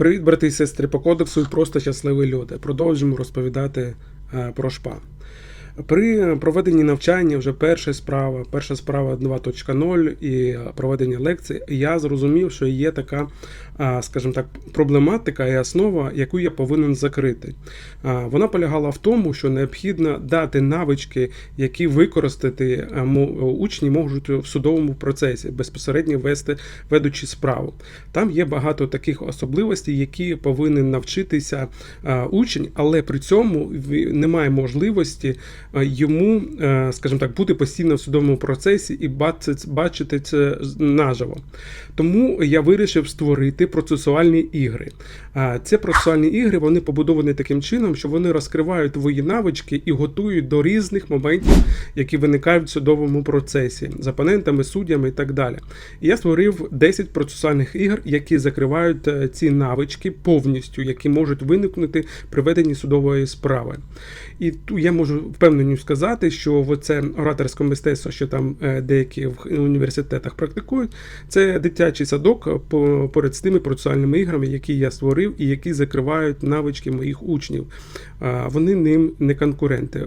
Привіт, брати і сестри, по кодексу і просто щасливі люди. Продовжуємо розповідати е, про шпа. При проведенні навчання вже перша справа, перша справа 2.0 і проведення лекцій, я зрозумів, що є така, скажімо так, проблематика і основа, яку я повинен закрити. Вона полягала в тому, що необхідно дати навички, які використати учні можуть в судовому процесі, безпосередньо вести ведучи справу. Там є багато таких особливостей, які повинен навчитися учень, але при цьому немає можливості йому, е, скажімо так, бути постійно в судовому процесі і бачити, це наживо. Тому я вирішив створити процесуальні ігри. А Ці процесуальні ігри вони побудовані таким чином, що вони розкривають твої навички і готують до різних моментів, які виникають в судовому процесі з опонентами, суддями і так далі. І я створив 10 процесуальних ігр, які закривають е, ці навички повністю, які можуть виникнути при веденні судової справи. І тут я можу впевнені сказати, що це ораторське мистецтво, що там е, деякі в університетах практикують, це дитячий садок е, по- поряд з тими процесуальними іграми, які я створив і які закривають навички моїх учнів. Вони ним не конкуренти.